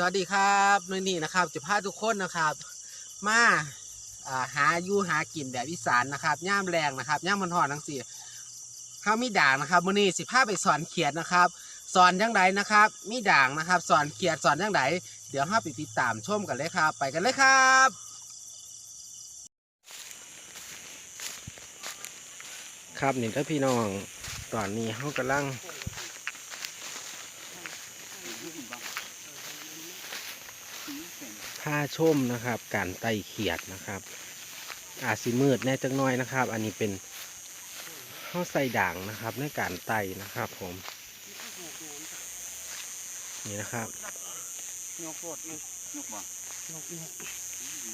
สวัสดีครับในนี่นะครับจะพาทุกคนนะครับมาาหาอยู่หากินแบบอีสานนะครับย่ามแรงนะครับย่ามมันหอนทั้งสี่ข้ามีด่างนะครับมื้อนี้สิพาไปสอนเขียดนะครับสอนยังไงนะครับ มีด่างนะครับ สอนเขียดสอนยังไงเดี๋ยวห้าไปติดตามชมกันเลยครับ ไปกันเลยครับครับนี่ถ้าพี่น้องตอนนี้เขากำลัง ผ้าชมนะครับ การไต่เขียดนะครับ อาจสิมืดแน่จังน้อยนะครับ อันนี้เป็นข้าวใส่ด่างนะครับ ในการไต่นะครับ ผม นี่นะครับ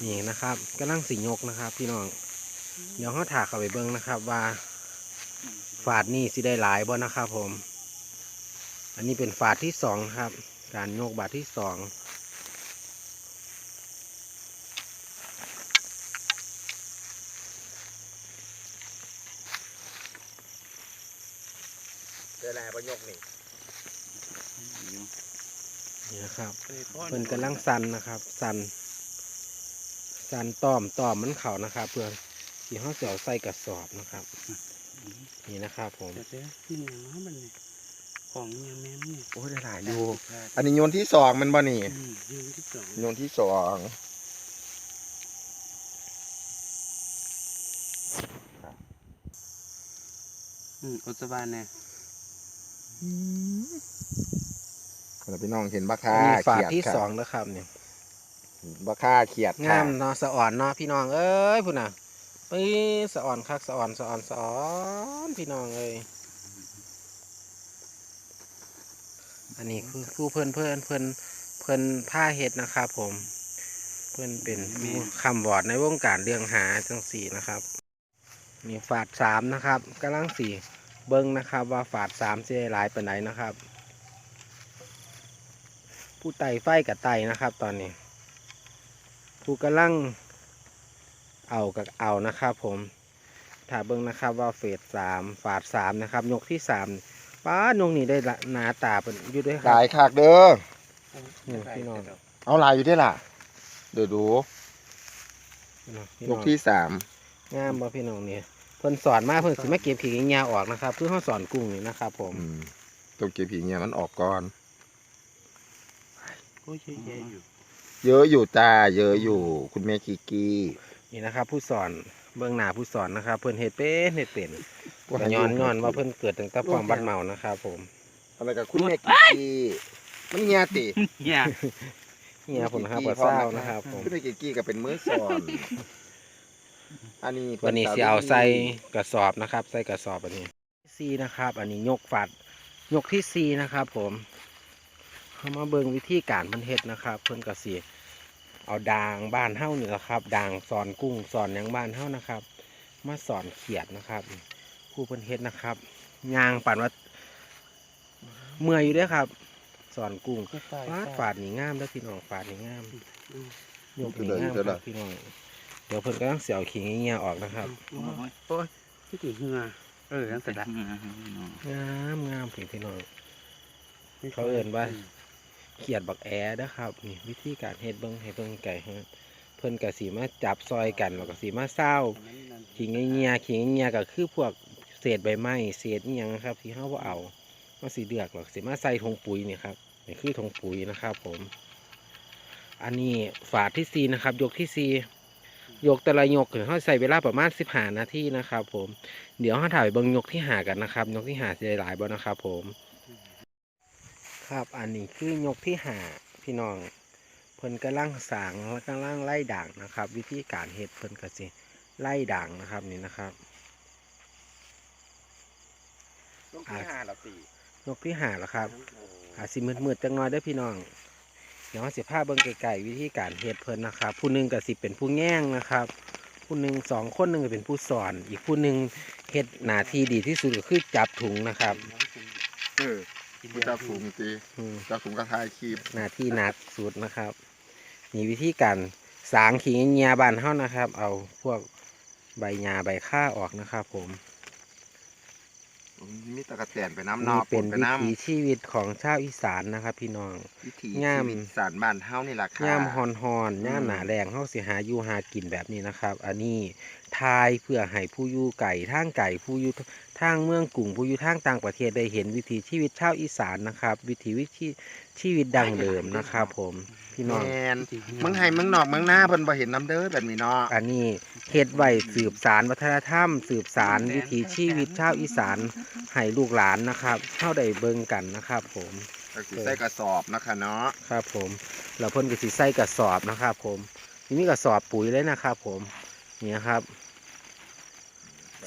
นี่นะครับกำลังสียกนะครับ พี่น้องเดี๋ยวเขาถากเข้าไปเบิ้งนะครับ ว่าฝาดนี่สิได้หลายบ่นะครับ ผม อันนี้เป็นฝาดที่สองครับ การโยกบาทที่สอง อแล้วประยกนี่นี่นะครับเพิ่นกำลังสันนะครับ สัน สันต้อมต้อมมันเข่านะครับเพื่อที่เขาเสียวใส่กระสอบนะครับ นี่นะครับผมเดี๋ยวเดี๋ยวที่เนี่ยมันมันเนี่ยของยังแม่นเนี่ยโอ้ยได้หลายอยู่อันนี้โยนที่สองมันบ่นี่อืมยืนที่สองโยนที่สองอืมอุตบานเนี่ย คนพี่น้องเห็นบักอัค่านนี้ฝาดเขียดที่ครับสองนะครับเนี่ยบักค่าเขียดงามเนาะสะอ่อนเนาะพี่น้องเอ้ยพุ่นน่ะไปสะอ่อนคักสะอ่อนสะอ่อนสะอ่อนพี่น้องเอ้ยอันนี้คือผู้เพื่อนเพื่อนเพื่อนเพื่อนผ้าเห็ดนะครับผม เพื่อนเป็นผู้คำวอดในวงการเรื่องหาจังสีนะครับ มีฝาดสามนะครับกำลังสี่ เบิ้งนะครับว่าฝาดสามเสียหลายไปไหนใดนะครับ ผู้ไต่ไฟกับไต่นะครับ ตอนนี้ ผู้กำลังเอากับเอานะครับ ผมถ้าเบิ้งนะครับว่าเฟสสามฝาดสามนะครับ ยกที่สามป้านงนี่ได้ละหนาตาเป็นอยู่ด้วยคหรัลาบยคักเด้อนี่พี่น้องเอาหลายอยู่ได้อล่ะ เดี๋ยวดูพี่น้องพี่ยน้อกงที่สามงามบ่พี่น้องเนี่ยเพิ่นสอนมาเพิ่นสิมาเก็บผีงยาออกนะครับเพื่อเขาสอนกุ้งนี่นะครับ ผมอืมต้องเก็บผีเงี้ยมันออกก่อนโอ้ยเยอะแยะอยู่เยอะอยู่จ้าเยอะอยู่ คุณแม่กิกกี้นี่นะครับ ผู้สอนเบื้องหน้าผู้สอนนะครับ เพิ่นเฮ็ดเป็นเฮ็ดเป็นก็ย้อนย้อนว่าเพิ่นเกิดตั้งแต่ความบัดเมานะครับผมอะไรกับคุณแม่กิกกี้มันเงี้ยติอย่าเนี่ยผมนะครับก็เศร้านะครับผมคุณแม่กิกกี้ก็เป็นมือสอน อันนี้วันนี้สิเอาใส่กระสอบนะครับ ใส่กระสอบอันนี้ซีนะครับ อันนี้ยกฝัดยกที่ซีนะครับ ผมเขามาเบิ่งวิธีการเพิ่นเฮ็ดนะครับ เพิ่นก็สิเอาดางบ้านเฮานี่แหละครับดางสอนกุ้งสอนหยังบ้านเฮานะครับ มาสอนเขียดนะครับผู้เพิ่นเฮ็ดนะครับยางปั่นว่าเมื่อยอยู่เด้อครับ สอนกุ้งก็ตายฟาดฝาดนี่งามแล้วพี่น้องฝาดนี่งามอืมยกนี่งามครับพี่น้อง เดี๋ยวเพิ่นก็ต้องเสียวขิงเงี้ยออกนะครับโอ้ยโอ้ยที่ตีเหงือเออตั้งแต่ละงามงามพี่พี่น้องเขาเอิ้นว่าเขียดบักแอนะครับนี่วิธีการเฮ็ดเบิ่งให้เบิ่งไก่ฮะเพิ่นก็สีมาจับซอยกันแล้วก็สีมาเศร้าขิงเงี้ยขิงเงี้ยก็คือพวกเศษใบไม้เศษอีหยังนะครับที่เฮาบ่เอาก็สีเลือกหรอกสีมาใส่ถุงปุ๋ยนี่ครับนี่คือถุงปุ๋ยนะครับ ผม อันนี้ฝาดที่สี่นะครับ ยกที่สี่ ยกแต่ละยกเขาใส่เวลาประมาณสิบห้านาทีนะครับ ผมเดี๋ยวเขาถ่ายเบิ่งยกที่หากันนะครับยกที่หาจะหลายบ่นะครับผม ครับอันนี้คือยกที่หาพี่น้องเพิ่นกำลังสางและกำลังไล่ด่างนะครับ วิธีการเฮ็ดเพิ่นก็สิไล่ด่างนะครับนี่นะครับต้องที่ห้าแล้วสิยกที่หาแล้วครับอาจสิมืดๆจังน้อยเด้อพี่น้องเดี๋ยวเราสิพาเบิ่งไกลๆวิธีการเฮ็ดเพิ่นนะครับ ผู้หนึงก็สิเป็นผู้แง่งนะครับ ผู้หนึงสองคนหนึงก็เป็นผู้สอน อีกผู้หนึงเฮ็ดหน้าที่ดีที่สุดก็คือจับถุงนะครับเออผู้จับถุงตีอืมจับถุงกระทายคีบหน้าที่หนักสุดนะครับนี่วิธีการสางขิงเงียบานเฮานะครับ เอาพวกใบหญ้าใบข้าออกนะครับ ผม มีตะกะแตนไปน้ำนนี่อเป็นไปวิน้ถีชีวิตของชาวอีสานนะครับ พี่น้องำวิถีย่ามชีวิตสารบ้านเฮานี่แหละค่ะ ย่ามฮอนฮอนอืมย่ามหนาแรงเฮาสิหาอยู่หากินแบบนี้นะครับ อันนี้ทายเพื่อให้ผู้อยู่ไก่ทางไก่ผู้อยู่ ทางเมืองกรุงผู้อยู่ทางต่างประเทศได้เห็นวิถีชีวิตชาวอีสานนะครับ วิถีวิถีชีวิตดั้งเดิมนะครับผมพี่น้อง แมนเมืองไห้เมืองนอกเมืองหน้าเพิ่นบ่เห็นน้ำเด้อแบบนี้เนาะอันนี้เฮ็ดไว้สืบสารวัฒนธรรม สืบสารวิถีชีวิตชาวอีสานให้ลูกหลานนะครับเข้าได้เบิ่งกันนะครับ ผมก็สิใส่กระสอบนะคะเนาะครับผมเราเพิ่นก็สิใส่กระสอบนะครับ ผมนี่มีกระสอบปุ๋ยเลยนะครับ ผมนี่ครับ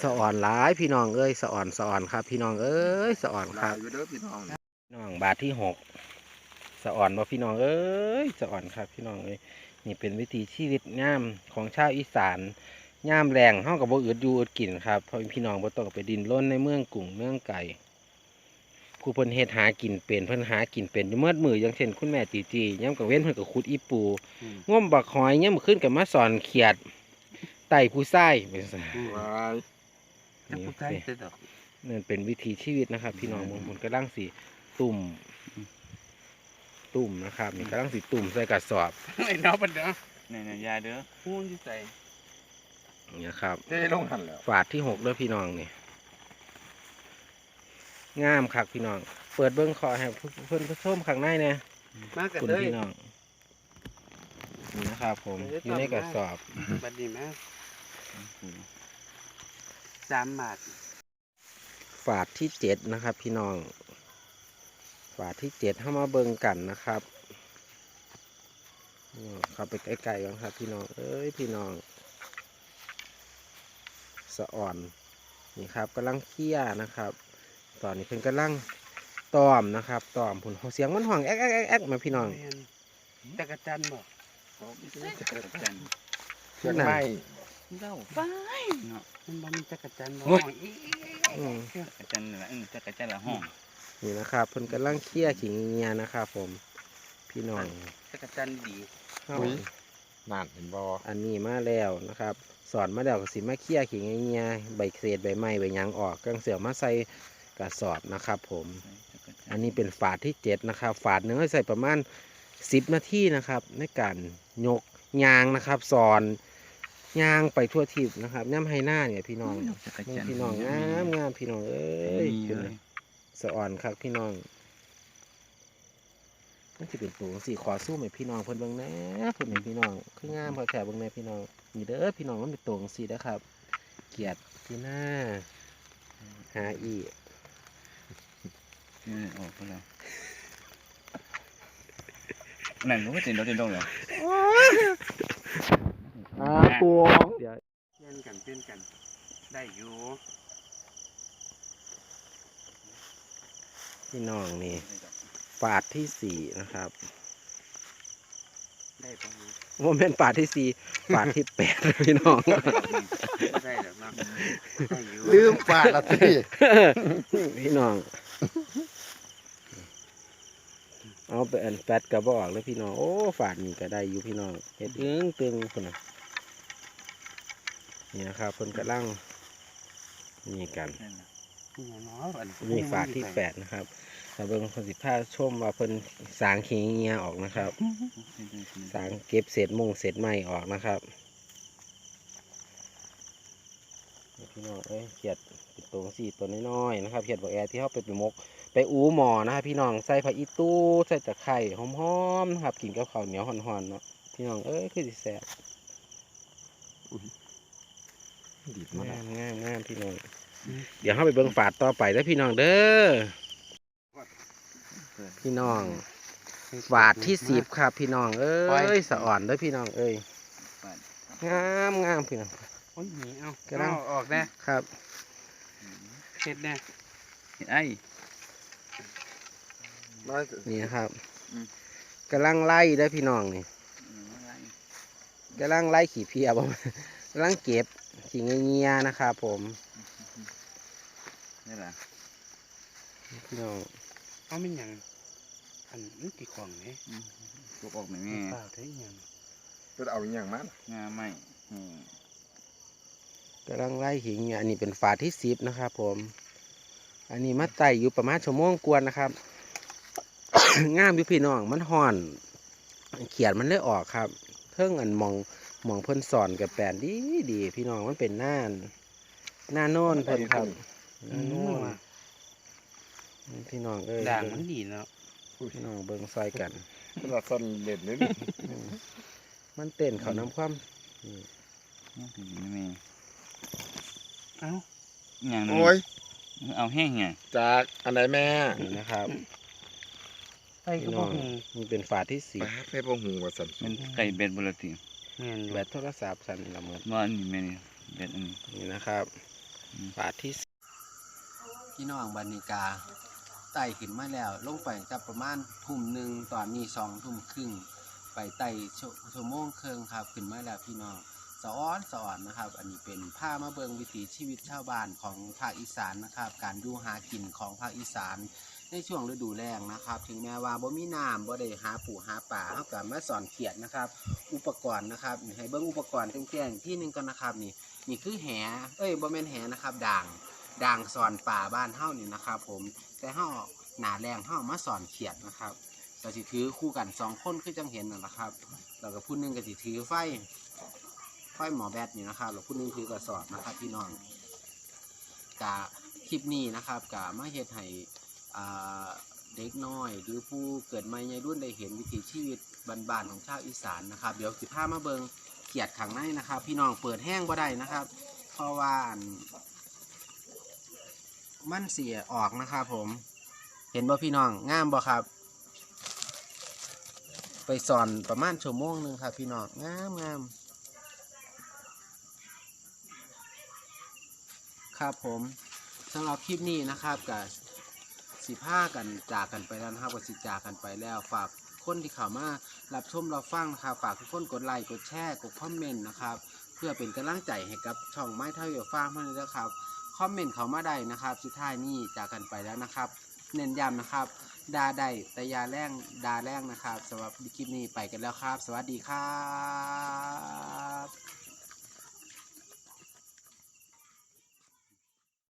สะอ่อนหลายพี่น้องเอ้ยสะอ่อนสะอ่อนครับ พี่น้องเอ้ยสะอ่อนคลารับยอยู่เด้อพี่น้องพี่น้องบาทที่หกสะอ่อนบ่พี่น้องเอ้ยสะอ่อนครับ พี่น้องเอ้ยนี่เป็นวิถีชีวิตย่ามของชาวอีสานย่ามแรงเฮากับบ่อึดอยู่อึดกินครับเพราะพี่น้องบ่ต้องไปดินร่นในเมืองกรุงเมืองไก่ผู้เพิ่นเฮ็ดหากินเป็นเพิ่นหากินเป็นอยู่เมื่อมืออย่างเช่นคุณแม่จีจีย่ำกับเว้นเพิ่นก็ขุดอีปูอืมง่วมบักหอยย่ำขึ้นกับมาสอนเขียดไต่ผู้ไส้เป็นซั่นอืมวาย จะพูดใช่แต่ดอกนั่นเป็นวิถีชีวิตนะครับ พี่น้องมงคลกำลังสีตุ่ม ตุ่มนะครับนี่กำลังสีตุ่มใส่กระสอบไอ้น้องปันเด้อนี่นี่ยายเด้อพูดที่ใส่นี่ครับเด้ลงหันแล้วฝาดที่หกด้วยพี่น้องนี่งามคักพี่น้อง เปิดเบิ้งคอให้เพื่อนผู้ชมข้างในเนี่ยมากันคุณเลยพี่น้องนี่นะครับผมอยู่ในกระสอบบัดนี้มา สามบาทฝาดที่เจ็ดนะครับ พี่น้องฝาดที่เจ็ดเข้ามาเบิ่งกันนะครับนี่เข้าไปใกล้ๆกันครับ พี่น้องเอ้ยพี่น้องสะอ่อนนี่ครับกำลังเคี่ยนะครับ ตอนนี้เพิ่นกำลังตอมนะครับตอมผุนเสียงมันห่องแอ๊กแอ๊กแอ๊กแอ๊กมาพี่น้องแม่นจักรจันทร์บอกจันเชียงใหม่ เจ้าเนาะมันบ่มีจักรจันทร์บอโอ้ยกอีอืมจักรจันนี่แหละอือจักรจันละห้องนี่นะครับเพิ่นกำลังเคี่ยขิงเงียนะครับผม พี่น้องจักรจันทร์ดีเฮาอุ๊ย นั่นเห็นบ่อันนี้มาแล้วนะครับ สอนมาแล้วก็สิมาเคี่ยขิงเงียใบเศษใบไม้ใบหยางออกกังเสือมาใส่กระสอบนะครับผมอันนี้เป็นฝาดที่เจ็ดนะครับ ฝาดหนึ่งให้ใส่ประมาณสิบนาทีนะครับ ในการยกยางนะครับสอน ยางไปทั่วทิพนะครับย่ำให้หน้าเนี่ยพี่น้องจักรเบิ่งจันพี่น้องงามงามพี่น้องเอ้ยนี่เลย สะอ่อนครับพี่น้องนี่จะเป็นตัวสี่ขอสู้ไหมพี่น้องเพิ่นเบิ่งแหน่เพิ่นเห็นพี่น้องคืองามพอแถวเบิ่งแหน่พี่น้องนี่เด้อพี่น้องมันเป็นตัวสี่นะครับ เกียรติที่หน้าหาอีกนี่ออกไปแล้วนั่นก็ติดดอกติดดอกเลยอา ปวงเดี๋ยวเปลี่ยนกันเปลี่ยนกัน ได้อยู่พี่น้องนี่ฝาดที่สี่นะครับได้ปะว่าเป็นฝาดที่สี่ฝาดที่แปดพี่น้องได้แล้วเนาะได้อยู่ลืมฝาดละสิพี่น้อง เอาไปอันแฟตกระบอกเลยพี่น้อง โอ้ฝาดนี่ก็ได้อยู่พี่น้องเห็ดอึ้งตึงคนน่ะ นี่นะครับเพิ่นกำลังนี่กันเนี่ยเนาะอันนี่ฝาดที่แปดนะครับแต่เบิ่งคนสิผ้าชมว่าเพิ่นสางเขียงเงียออกนะครับ สางเก็บเศษมงเศษไม้ออกนะครับนี่พี่น้องเอ้ยเขียดเป็นตัวสี่ตัวน้อยๆนะครับเขียดบอกแอร์ที่เขาไปไปมก ไปอูหมอนะครับพี่น้องใส่ผักอีตู้ใส่ตะไคร่หอมๆนะครับกินกับข้าวเหนียวห่อนๆเนาะพี่น้องเอ้ยคือสิแซ่บ ดีดมางามงามงามพี่น้อง เดี๋ยวเข้าไปเบิ่งฝาดต่อไปแล้วพี่น้องเด้อ พี่น้องฝาดที่สิบครับพี่น้อง เอ้ยสะอ่อนเด้อพี่น้องเอ้ยงามงามพี่น้องโอ้ยหนีเอากำลังเอาออกนะครับเฮ็ดแน่ไอ้น้อยนี่นะครับอืมกำลังไล่เด้อพี่น้องนี่กำลังไล่ขี่เพียบ่กำลังเก็บ ขี่เงียๆนะครับผมนี่แหละพี่น้องเอาไม่หยังอันนี้กี่ของเนี่ยลูกออกหน่อยแม่เปล่าเท่าหยังเพิ่นเอาอหย่างมันงาไม่กำลังไล่ขิงอยู่อันนี้เป็นฝาที่สิบนะครับผม อันนี้มาไต่อยู่ประมาณชั่วโมงกวนนะครับ งามอยู่พี่น้องมันห่อน เขียนมันเลยออกครับเทิงอันมอง มองเพิ่นสอนกับแปลนดีดีพี่น้องมันเป็นหน้านหน้าโน่นเพิ่นครับหอืน้าโน่มนว่ะ พี่น้องเอ้ยด่างมันดีเนาะพี่น้องเบิ่งซอยกันขนาดซ่อนเล่นเลยนี่อืมมันเต้นเขาน้ำความงามผีนี่แม่เอ้าอย่างนั้นโอ้ยเอาแห้งไงจากอันไหนแม่นี่นะครับ ไปก็บ่ฮู้มันเป็นฝาที่สีไปหาแม่พ่อหูว่าสันมันไก่เบ็ดบุรติ แม่นอยู่แบตโทรศัพท์สันละเมิดว่าอันนี้แม่นี่เบ็ดอันนี้ นี่นะครับอืมฝาที่สี่พี่น้องบันนิกาไต่ขึ้นมาแล้ว ลงไปจะประมาณทุ่มหนึ่งตอนนี้สองทุ่มครึ่งไปไต่ชั่วชั่วโมงครึ่งครับขึ้นมาแล้วพี่น้องสะอ้อนสะอ่อนนะครับ อันนี้เป็นผ้ามาเบิงวิถีชีวิตชาวบ้านของภาคอีสานนะครับ การดูหากินของภาคอีสาน ในช่วงฤดูแล้งนะครับ ถึงแม้ว่าบ่มีน้ำบ่ได้หาปูหาป่าเฮาก็มาสอนเขียดนะครับ อุปกรณ์นะครับให้เบิ่งอุปกรณ์แจ้งๆที่หนึงกันนะครับนี่นี่คือแหเอ้ยบ่แม่นแหนะครับด่างด่างสอนป่าบ้านเฮานี่นะครับ ผมแต่เฮาหนาแรงเฮามาสอนเขียดนะครับก็สิถือคู่กันสองคนคือจังเห็นนั่นแหละครับแล้วก็ผู้หนึงก็สิถือไฟไฟหมอแบตนี่นะครับแล้วผู้หนึงถือกระสอบนะครับพี่น้องกะคลิปนี้นะครับกะมาเฮ็ดให้อ่ เด็กน้อย หรือผู้เกิดใหม่ในรุ่นได้เห็นวิถีชีวิตบ้านๆของชาวอีสานนะครับ เดี๋ยวสิพามาเบิงเขียดขังในนะครับ พี่น้องเปิดแห้งบ่ได้นะครับ เพราะว่ามันเสียออกนะครับผมเห็นบ่พี่น้องงามบ่ครับ ไปสอนประมาณชั่วโมงหนึ่งครับ พี่น้องงามงามครับผมสำหรับคลิปนี้นะครับกับ สิผ้ากันจากกันไปแล้วนะครับก็สิจากกันไปแล้วฝากคนที่เข้ามารับชมรับฟังนะครับฝากทุกคนกดไลค์กดแชร์กดคอมเมนต์นะครับ เพื่อเป็นกำลังใจให้กับช่องไม้เท่าเหี่ยวฟ้าเพื่อนด้วยครับคอมเมนต์เขามาได้นะครับสุดท้ายนี้จากกันไปแล้วนะครับ เน้นย้ำนะครับดาได้แต่ยาแรงดาแรงนะครับสำหรับคลิปนี้ไปกันแล้วครับ สวัสดีครับ